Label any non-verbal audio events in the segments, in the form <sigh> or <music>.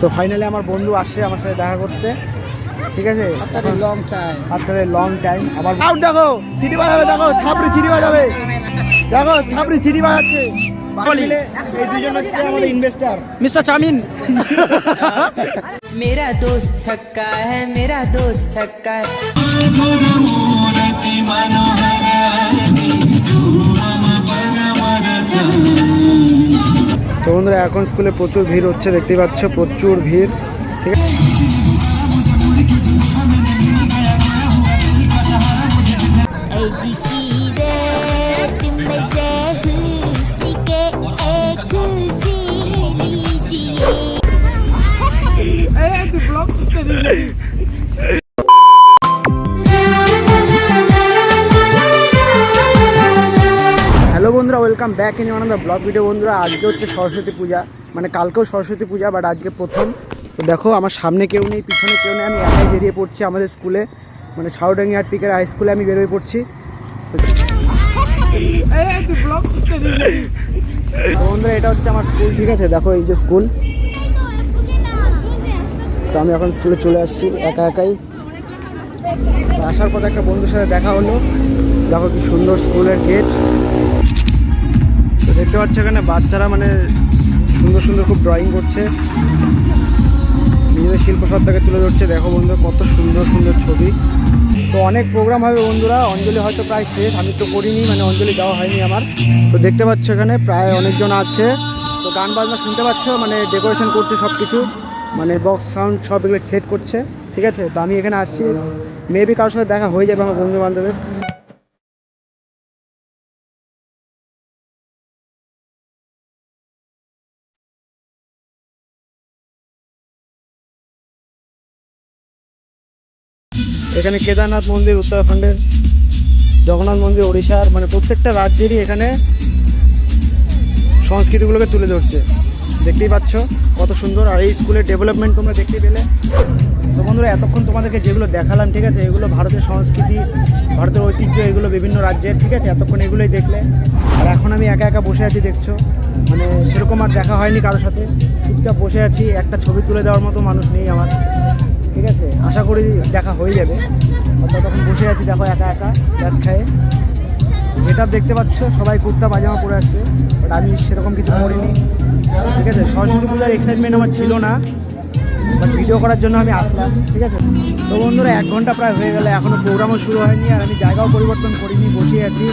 তো ফাইনালি আমার বন্ধু আসছে আমার সাথে দেখা করতে ঠিক আছে লং টাইম আজকাল লং টাইম আবার আউট দেখো সিটি বাজাবে দেখো ছাপড়ি চিঠি বাজাবে দেখো ছাপড়ি চিঠি বাজাচ্ছে মিলে এই দুজন হচ্ছে আমাদের ইনভেস্টার মিস্টার চামিন मेरा दोस्त छक्का है मेरा दोस्त छक्का है এখন স্কুলে প্রচুর ভিড় হচ্ছে দেখতে পাচ্ছ প্রচুর ভিড়। ঠিক আছে? Hey, back in Anand blog video বন্ধুরা, আজকে হচ্ছে সরস্বতী পূজা। মানে কালকেও সরস্বতী পূজা বাট আজকে প্রথম। তো দেখো, আমার সামনে কেউ নেই, পিছনে কেউ নেই, আমি একাই বেরিয়ে পড়ছি আমাদের স্কুলে। মানে সাউডাঙ্গি হাট পিকের হাই স্কুলে আমি বেরোয় পড়ছি। বন্ধুরা, এটা হচ্ছে আমার স্কুল ঠিক আছে? দেখো, এই যে স্কুল তো আমি এখন স্কুলে চলে আসছি, একা একাই। আসার পথে একটা বন্ধুর সাথে দেখা হলো। দেখো কি সুন্দর স্কুলের গেট দেখতে পাচ্ছ এখানে বাচ্চারা মানে সুন্দর সুন্দর খুব ড্রয়িং করছে। নিজেদের শিল্প সত্তাকে তুলে ধরছে। দেখো বন্ধু কত সুন্দর সুন্দর ছবি। তো অনেক প্রোগ্রাম হবে বন্ধুরা। অঞ্জলি হয়তো প্রায় শেষ। আমি তো করিনি মানে অঞ্জলি দেওয়া হয়নি আমার। তো দেখতে পাচ্ছ এখানে প্রায় অনেকজন আছে। তো গান বাজনা শুনতে পাচ্ছ? মানে ডেকোরেশন করছে সব কিছু মানে বক্স সাউন্ড সব এগুলো সেট করছে। ঠিক আছে? তো আমি এখানে আসছি। মেবি কারোর সাথে দেখা হয়ে যাবে আমার বন্ধু বান্ধবের এখানে কেদারনাথ মন্দির উত্তরাখণ্ডের জগন্নাথ মন্দির, ওড়িশার মানে প্রত্যেকটা রাজ্যেরই এখানে সংস্কৃতিগুলোকে তুলে ধরছে। দেখতেই পাচ্ছ কত সুন্দর। আর এই স্কুলের ডেভেলপমেন্ট তোমরা দেখতে পেলে। তো বন্ধুরা, এতক্ষণ তোমাদেরকে যেগুলো দেখালাম, ঠিক আছে, এগুলো ভারতের সংস্কৃতি, ভারতের ঐতিহ্য, এগুলো বিভিন্ন রাজ্যের, ঠিক আছে, এতক্ষণ এগুলোই দেখলে। আর এখন আমি একা একা বসে আছি, দেখছ? মানে সেরকম আর দেখা হয়নি কারোর সাথে। চুপচাপ বসে আছি, একটা ছবি তুলে দেওয়ার মতো মানুষ নেই আমার। ঠিক আছে? আশা করি দেখা হয়ে যাবে। অর্থাৎ তখন বসে আছি দেখো একা একা ব্যাস খায়ে। এটা দেখতে পাচ্ছ, সবাই কুর্তা পাজামা পরে আসছে বাট আমি সেরকম কিছু করিনি ঠিক আছে? সরস্বতী পূজার এক্সাইটমেন্ট আমার ছিল না বাট ভিডিও করার জন্য আমি আসলাম, ঠিক আছে? তো বন্ধুরা, এক ঘণ্টা প্রায় হয়ে গেলে এখনও প্রোগ্রামও শুরু হয়নি, আর আমি জায়গাও পরিবর্তন করিনি, বসে আছি,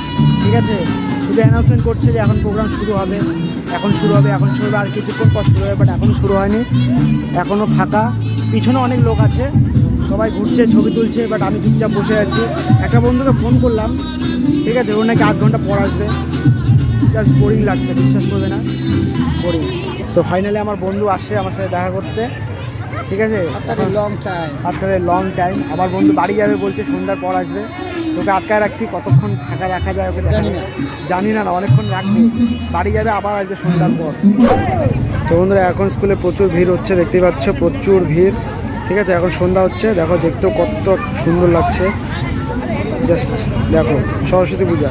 ঠিক আছে? শুধু অ্যানাউন্সমেন্ট করছে যে এখন প্রোগ্রাম শুরু হবে, এখন শুরু হবে, এখন শুরু হবে, আর কিছুক্ষণ পর শুরু হবে বাট এখনও শুরু হয়নি এখনও ফাঁকা। পিছনে অনেক লোক আছে সবাই ঘুরছে ছবি তুলছে বাট আমি চুপচাপ বসে আছি। একটা বন্ধুকে ফোন করলাম ঠিক আছে ওর নাকি আধ ঘণ্টা পর আসবে। জাস্ট বোরিং লাগছে বিশ্বাস করবে না বোরিং তো ফাইনালি আমার বন্ধু আসছে আমার সাথে দেখা করতে ঠিক আছে? লং টাইম আজকাল লং টাইম আবার বন্ধু বাড়ি যাবে বলছে সন্ধ্যার পর আসবে। তোকে আটকায় রাখছি কতক্ষণ থাকা রাখা যায় ওকে জানি না। জানি না না অনেকক্ষণ রাখবি। বাড়ি যাবে আবার আসবে সন্ধ্যার পর। তো বন্ধুরা এখন স্কুলে প্রচুর ভিড় হচ্ছে দেখতেই পাচ্ছ প্রচুর ভিড়। ঠিক আছে এখন সন্ধ্যা হচ্ছে দেখো দেখতেও কত সুন্দর লাগছে। জাস্ট দেখো সরস্বতী পূজা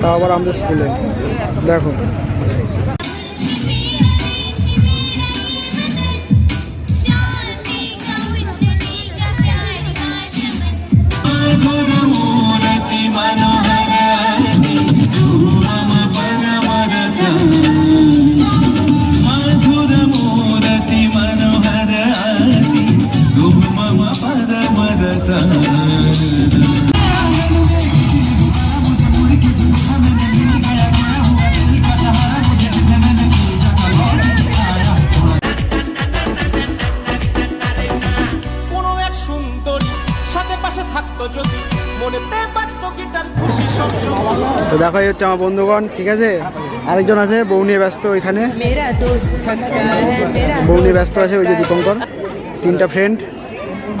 তাও আবার আমাদের স্কুলে। দেখো। তো দেখাই হচ্ছে আমার বন্ধুগণ, ঠিক আছে? আরেকজন আছে, বউ নিয়ে ব্যস্ত ওইখানে বউ নিয়ে ব্যস্ত আছে ওই যে দীপঙ্কর, তিনটা ফ্রেন্ড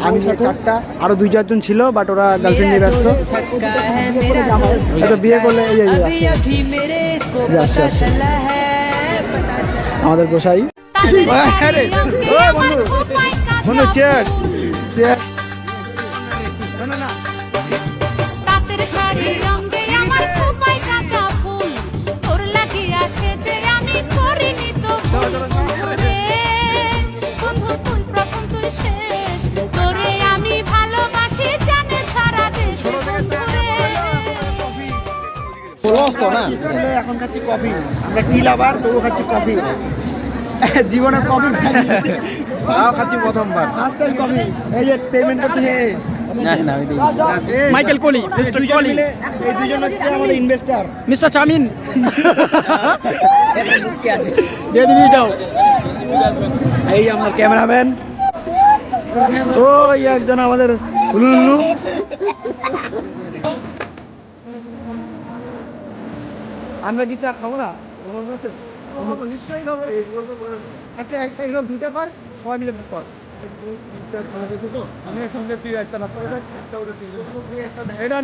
আমি চারটা আরও দুই চারজন ছিল বাট ওরা গার্লফ্রেন্ড নিয়ে ব্যস্ত। আচ্ছা, বিয়ে করলে আমাদের গোসাই। চেয়ার হ্যাঁ চেয়ার অভ্যস্ত না? এখন খাচ্ছি কফি। আমরা টি লাভার তবু খাচ্ছি কফি। <laughs> জীবনে কফি তাও খাচ্ছি প্রথমবার। First time coffee. এই যে পেমেন্ট করতে মাইকেল কোলি মিস্টার কোলি এই দুজন হচ্ছে আমাদের ইনভেস্টার মিস্টার চামিন দিয়ে দিবি এটাও এই আমার ক্যামেরাম্যান। ওই একজন আমাদের হুলুল্লু আমরা কি চা খাব না। নিশ্চয়ই খাব। একটা একটা এরকম দুটা কর সবাই মিলে কর। আমি সঙ্গে প্রিয় একটা না এটা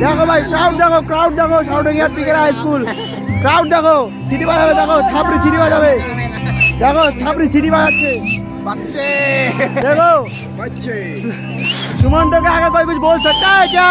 দেখো ভাই ক্রাউড দেখো ক্রাউড দেখো সাউথ ইয়ার পিকের হাই স্কুল ক্রাউড দেখো সিটি বাজাবে দেখো ছাপড়ি সিটি বাজাবে দেখো ছাপড়ি সিটি বাজাচ্ছে বাচ্চে দেখো বাচ্চে সুমন্তকে আগে कोई कुछ बोल सकता है क्या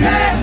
Yeah.